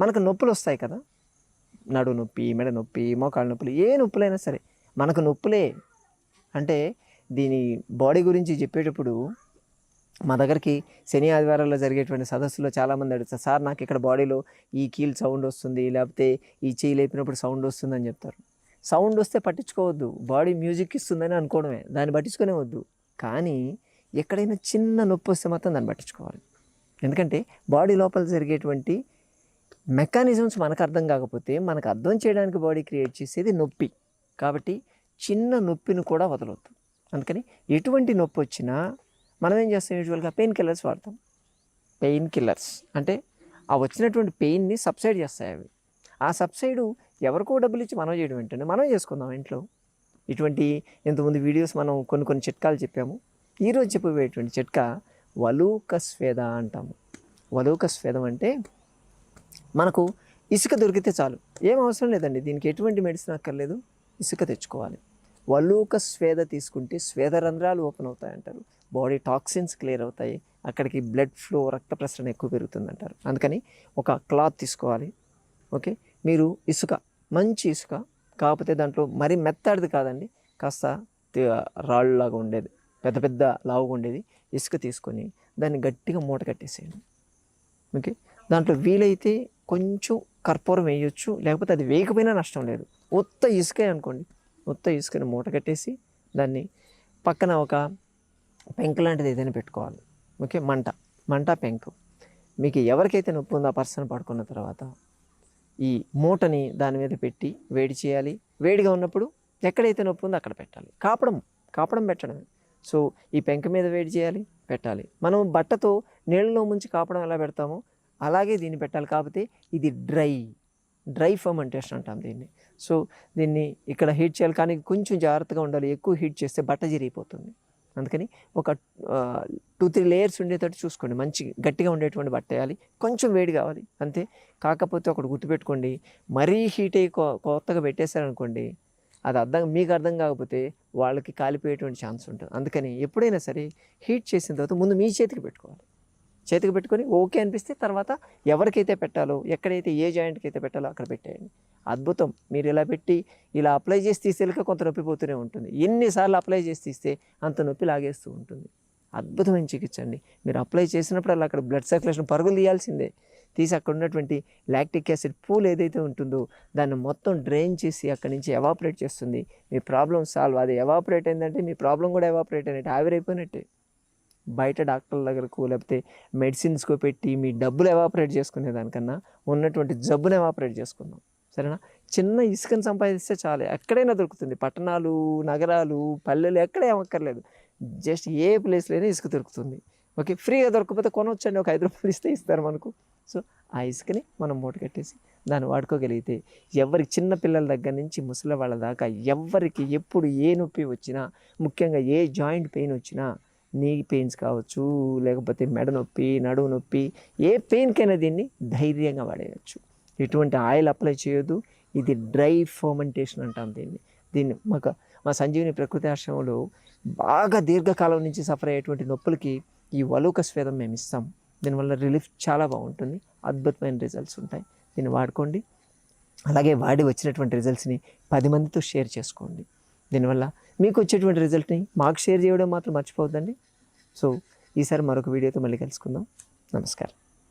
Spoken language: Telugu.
మనకు నొప్పులు వస్తాయి కదా. నడు నొప్పి మెడ నొప్పి మోకాళ్ళ నొప్పులు ఏ నొప్పులైనా సరే మనకు నొప్పులే. అంటే దీని బాడీ గురించి చెప్పేటప్పుడు మా దగ్గరికి శని ఆదివారాల్లో జరిగేటువంటి సదస్సులో చాలామంది అడుగుతారు సార్ నాకు ఇక్కడ బాడీలో ఈ కీల్ సౌండ్ వస్తుంది లేకపోతే ఈ చేయి లేపినప్పుడు సౌండ్ వస్తుంది అని చెప్తారు. సౌండ్ వస్తే పట్టించుకోవద్దు బాడీ మ్యూజిక్ ఇస్తుందని అనుకోవడమే దాన్ని పట్టించుకునే వద్దు. కానీ ఎక్కడైనా చిన్న నొప్పి వస్తే మాత్రం దాన్ని పట్టించుకోవాలి. ఎందుకంటే బాడీ లోపల జరిగేటువంటి మెకానిజమ్స్ మనకు అర్థం కాకపోతే మనకు అర్థం చేయడానికి బాడీ క్రియేట్ చేసేది నొప్పి. కాబట్టి చిన్న నొప్పిని కూడా వదలవద్దు అందుకని ఎటువంటి నొప్పి వచ్చినా మనం ఏం చేస్తాం యూజువల్గా పెయిన్ కిల్లర్స్ వాడతాం. పెయిన్ కిల్లర్స్ అంటే ఆ వచ్చినటువంటి పెయిన్ని సబ్సైడ్ చేస్తాయి అవి. ఆ సబ్సైడు ఎవరికో డబ్బులు ఇచ్చి మనం చేయడం ఏంటంటే మనం చేసుకుందాం ఇంట్లో. ఇటువంటి ఇంతకుముందు వీడియోస్ మనం కొన్ని కొన్ని చిట్కాలు చెప్పాము. ఈరోజు చెప్పబోయేటువంటి చిట్కా వలూక స్వేద అంటాము. వలూక స్వేదం అంటే మనకు ఇసుక దొరికితే చాలు. ఏం అవసరం లేదండి. దీనికి ఎటువంటి మెడిసిన్ అక్కర్లేదు. ఇసుక తెచ్చుకోవాలి. వల్లూక స్వేద తీసుకుంటే స్వేద రంధ్రాలు ఓపెన్ అవుతాయి అంటారు బాడీ టాక్సిన్స్ క్లియర్ అవుతాయి. అక్కడికి బ్లడ్ ఫ్లో రక్త ప్రసరణ ఎక్కువ పెరుగుతుంది అంటారు అందుకని ఒక క్లాత్ తీసుకోవాలి. ఓకే? మీరు ఇసుక మంచి ఇసుక కాకపోతే దాంట్లో మరీ మెత్తడిది కాదండి. కాస్త రాళ్ళలాగా ఉండేది. పెద్ద పెద్ద లావుగా ఉండేది. ఇసుక తీసుకొని దాన్ని గట్టిగా మూట కట్టేసేయండి. ఓకే? దాంట్లో వీలైతే కొంచెం కర్పూరం వేయొచ్చు లేకపోతే అది వేయకపోయినా నష్టం లేదు. ఉత్త ఇసుకే అనుకోండి. ఉత్త ఇసుకని మూట కట్టేసి దాన్ని పక్కన ఒక పెంకు లాంటిది ఏదైనా పెట్టుకోవాలి. ఓకే మంట మంట పెంకు. మీకు ఎవరికైతే నొప్పి ఉందో ఆ పర్సన్ పడుకున్న తర్వాత ఈ మూటని దాని మీద పెట్టి వేడి చేయాలి. వేడిగా ఉన్నప్పుడు ఎక్కడైతే నొప్పి ఉందో అక్కడ పెట్టాలి. కాపడం కాపడం పెట్టడమే. సో ఈ పెంక మీద వేడి చేయాలి పెట్టాలి. మనం బట్టతో నీళ్ళలో ముంచి కాపడం ఎలా పెడతామో అలాగే దీన్ని పెట్టాలి కాకపోతే ఇది డ్రై డ్రై ఫర్మెంటేషన్ అంటాం దీన్ని. సో దీన్ని ఇక్కడ హీట్ చేయాలి కానీ కొంచెం జాగ్రత్తగా ఉండాలి. ఎక్కువ హీట్ చేస్తే బట్ట జరిగిపోతుంది. అందుకని ఒక టూ త్రీ లేయర్స్ ఉండేటట్టు చూసుకోండి. మంచి గట్టిగా ఉండేటువంటి బట్ట వేయాలి. కొంచెం వేడి కావాలి. అంతే. కాకపోతే ఒకటి గుర్తుపెట్టుకోండి. మరీ హీట్ అయ్యి కొ- కొత్తగా పెట్టేశారనుకోండి అది అర్థం మీకు అర్థం కాకపోతే వాళ్ళకి కాలిపోయేటువంటి ఛాన్స్ ఉంటుంది. అందుకని ఎప్పుడైనా సరే హీట్ చేసిన తర్వాత ముందు మీ చేతికి పెట్టుకోవాలి. చేతికి పెట్టుకొని ఓకే అనిపిస్తే తర్వాత ఎవరికైతే పెట్టాలో ఎక్కడైతే ఏ జాయింట్కి అయితే పెట్టాలో అక్కడ పెట్టేయండి. అద్భుతం. మీరు ఇలా పెట్టి ఇలా అప్లై చేసి తీసేలాక కొంత నొప్పి పోతూనే ఉంటుంది. ఎన్నిసార్లు అప్లై చేసి తీస్తే అంత నొప్పి లాగేస్తూ ఉంటుంది. అద్భుతమైన చికిత్స అండి. మీరు అప్లై చేసినప్పుడు అలా అక్కడ బ్లడ్ సర్క్యులేషన్ పరుగులు తీయాల్సిందే. తీసి అక్కడ ఉన్నటువంటి లాక్టిక్ యాసిడ్ పూల్ ఏదైతే ఉంటుందో దాన్ని మొత్తం డ్రైన్ చేసి అక్కడి నుంచి ఎవాపరేట్ చేస్తుంది. మీ ప్రాబ్లం సాల్వ్. అది ఎవాపరేట్ అయిందంటే మీ ప్రాబ్లం కూడా ఎవాపరేట్ అయినట్టు ఆవిరైపోయినట్టే. బయట డాక్టర్ల దగ్గరకు లేకపోతే మెడిసిన్స్కో పెట్టి మీ డబ్బులు ఎవాపరేట్ చేసుకునే దానికన్నా ఉన్నటువంటి జబ్బును ఎవాపరేట్ చేసుకుందాం. సరేనా? చిన్న ఇసుకను సంపాదిస్తే చాలు. ఎక్కడైనా దొరుకుతుంది. పట్టణాలు నగరాలు పల్లెలు ఎక్కడ ఏమక్కర్లేదు. జస్ట్ ఏ ప్లేస్లోనే ఇసుక దొరుకుతుంది. ఓకే? ఫ్రీగా దొరకకపోతే కొనవచ్చండి ఒక ఐదు రూపాయలు ఇస్తే ఇస్తారు మనకు. సో ఆ ఇసుకని మనం మూట కట్టేసి దాన్ని వాడుకోగలిగితే ఎవరికి చిన్న పిల్లల దగ్గర నుంచి ముసలి వాళ్ళ దాకా ఎవరికి ఎప్పుడు ఏ నొప్పి వచ్చినా ముఖ్యంగా ఏ జాయింట్ పెయిన్ వచ్చినా నీ పెయిన్స్ కావచ్చు లేకపోతే మెడ నొప్పి నడువు నొప్పి ఏ పెయిన్కైనా దీన్ని ధైర్యంగా వాడేయచ్చు. ఎటువంటి ఆయిల్ అప్లై చేయొద్దు. ఇది డ్రై ఫర్మెంటేషన్ అంటాం దీన్ని. దీన్ని మాకు మా సంజీవిని ప్రకృతి ఆశ్రమంలో బాగా దీర్ఘకాలం నుంచి సఫర్ అయ్యేటువంటి నొప్పులకి ఈ వలూక స్వేదం మేము ఇస్తాం. దీనివల్ల రిలీఫ్ చాలా బాగుంటుంది. అద్భుతమైన రిజల్ట్స్ ఉంటాయి. దీన్ని వాడుకోండి. అలాగే వాడి వచ్చినటువంటి రిజల్ట్స్ని పది మందితో షేర్ చేసుకోండి. దీనివల్ల మీకు వచ్చేటువంటి రిజల్ట్ని మాకు షేర్ చేయడం మాత్రం మర్చిపోవద్దండి. సో ఈసారి మరొక వీడియోతో మళ్ళీ కలుసుకుందాం. నమస్కారం.